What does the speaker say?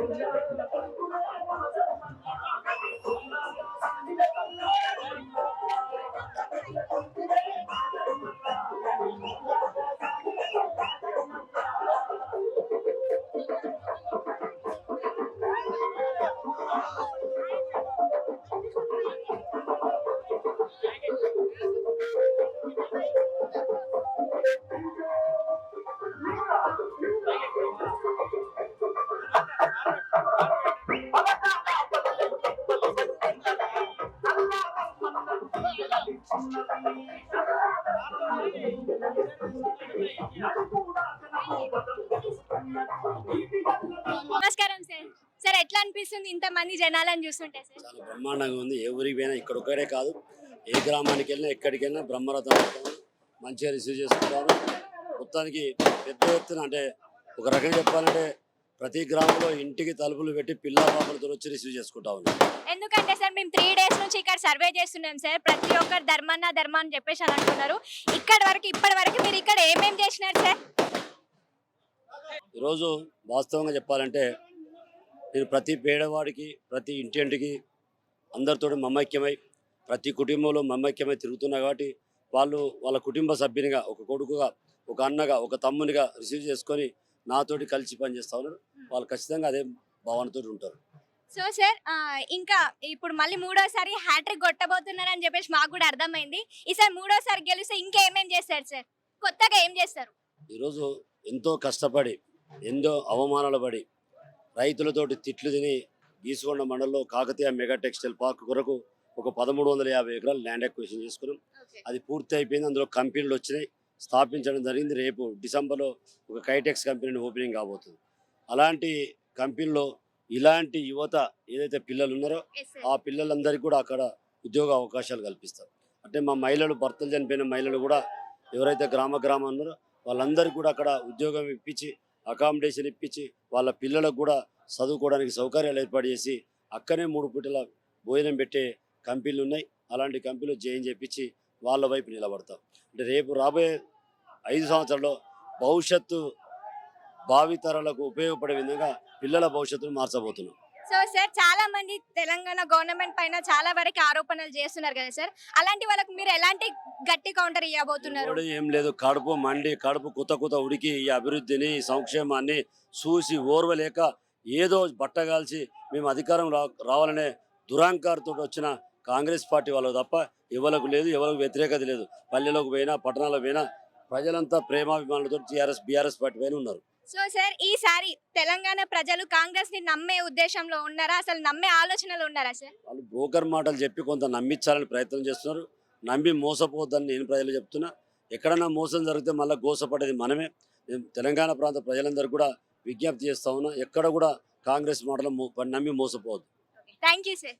Oh, నమస్కారం sir. Sir ఎట్లా అనిపిస్తుంది ఇంత మంది జనాలను చూస్తుంటే సార్? చాలా బ్రహ్మాండంగా ఉంది. ఏ ఊరికి పోయినా ఇక్కడ ఒకరే కాదు. ఏ గ్రామానికి వెళ్ళినా ఎక్కడికైనా బ్రహ్మరథం మంచిగా రిసీవ్ చేసుకుంటారు. మొత్తానికి పెద్ద ఎత్తున అంటే ఒక రకంగా చెప్పాలంటే ప్రతి గ్రామంలో ఇంటికి తలుపులు పెట్టి పిల్ల పాపలతో వచ్చి రిసీవ్ చేసుకుంటా ఉన్నాం. ఎందుకంటే సార్ మేము త్రీ డేస్ నుంచి ఇక్కడ సర్వే చేస్తున్నాం సార్. ప్రతి ఒక్కరు ధర్మాన్న ధర్మం అని చెప్పేసి అని అంటున్నారు. ఇక్కడ వరకు ఇప్పటి వరకు మీరు ఇక్కడ ఏమేం చేసినారు సార్? ఈరోజు వాస్తవంగా చెప్పాలంటే నేను ప్రతి పేదవాడికి ప్రతి ఇంటింటికి అందరితో మమైక్యమై ప్రతి కుటుంబంలో మమైక్యమై తిరుగుతున్నా కాబట్టి వాళ్ళు వాళ్ళ కుటుంబ సభ్యునిగా ఒక కొడుకుగా ఒక అన్నగా ఒక తమ్మునిగా రిసీవ్ చేసుకొని నాతోటి కలిసి పనిచేస్తా ఉన్నారు. వాళ్ళు ఖచ్చితంగా అదే భావనతో ఉంటారు. సో సార్ ఇంకా ఇప్పుడు మళ్ళీ మూడోసారి హ్యాట్రిక్ కొట్టబోతున్నారు అని చెప్పేసి మాకు కూడా అర్థమైంది. ఈసారి మూడోసారి గెలిస్తే ఇంకా ఏమేం చేస్తారు సార్? కొత్తగా ఏం చేస్తారు? ఈరోజు ఎంతో కష్టపడి ఎన్నో అవమానాలు పడి రైతులతోటి తిట్లు తిని గీసుకొండ మండలంలో కాకతీయ మెగా టెక్స్టైల్ పార్క్ కొరకు ఒక పదమూడు వందల యాభై ఎకరాలు ల్యాండ్ అక్విజిషన్ చేసుకున్నాం. అది పూర్తి అయిపోయింది. అందులో కంపెనీలు వచ్చినాయి. స్థాపించడం జరిగింది. రేపు డిసెంబర్లో ఒక కైటెక్స్ కంపెనీని ఓపెనింగ్ కాబోతుంది. అలాంటి కంపెనీలో ఇలాంటి యువత ఏదైతే పిల్లలు ఉన్నారో ఆ పిల్లలందరికీ కూడా అక్కడ ఉద్యోగ అవకాశాలు కల్పిస్తారు. అంటే మా మహిళలు భర్తలు చనిపోయిన మహిళలు కూడా ఎవరైతే గ్రామ గ్రామం ఉన్నారో వాళ్ళందరికీ కూడా అక్కడ ఉద్యోగం ఇప్పించి అకామిడేషన్ ఇప్పించి వాళ్ళ పిల్లలకు కూడా చదువుకోవడానికి సౌకర్యాలు ఏర్పాటు చేసి అక్కనే మూడు పూటల భోజనం పెట్టే కంపెనీలు ఉన్నాయి. అలాంటి కంపెనీలు జైన్ చేపించి వాళ్ళ వైపు నిలబడతాం. అంటే రేపు రాబోయే ఐదు సంవత్సరాల్లో భవిష్యత్తు భావితరాలకు ఉపయోగపడే విధంగా పిల్లల భవిష్యత్తును మార్చబోతున్నాం. సో సార్ చాలా మంది తెలంగాణ గవర్నమెంట్ పైన చాలా వరకు ఆరోపణలు చేస్తున్నారు కదా సార్. అలాంటి వాళ్ళకి మీరు ఎలాంటి గట్టి కౌంటర్ ఇవ్వబోతున్నారు ఏం లేదు కడుపు మండి కడుపు కుత కుత ఉడికి ఈ అభివృద్ధిని సంక్షేమాన్ని చూసి ఓర్వలేక ఏదో బట్టగాల్చి మేము అధికారం రావాలనే దురాంకారతో వచ్చిన కాంగ్రెస్ పార్టీ వాళ్ళు తప్ప ఎవరికి లేదు ఎవరికి వ్యతిరేకత లేదు. పల్లెలకు పోయినా పట్టణాలకు పోయినా ప్రజలంతా ప్రేమాభిమానులతో టీఆర్ఎస్ బీఆర్ఎస్ పార్టీ పైన ఉన్నారు. సో సార్ ఈసారి తెలంగాణ ప్రజలు కాంగ్రెస్ని నమ్మే ఉద్దేశంలో ఉన్నారా? అసలు నమ్మే ఆలోచనలు ఉన్నారా సార్? వాళ్ళు బ్రోకర్ మాటలు చెప్పి కొంత నమ్మించాలని ప్రయత్నం చేస్తున్నారు. నమ్మి మోసపోద్దని నేను ప్రజలు చెప్తున్నా. ఎక్కడన్నా మోసం జరిగితే మళ్ళీ గోసపడేది మనమే. తెలంగాణ ప్రాంత ప్రజలందరూ కూడా విజ్ఞప్తి చేస్తా ఉన్నా ఎక్కడ కూడా కాంగ్రెస్ మాటలు నమ్మి మోసపోవద్దు. Thank you sir.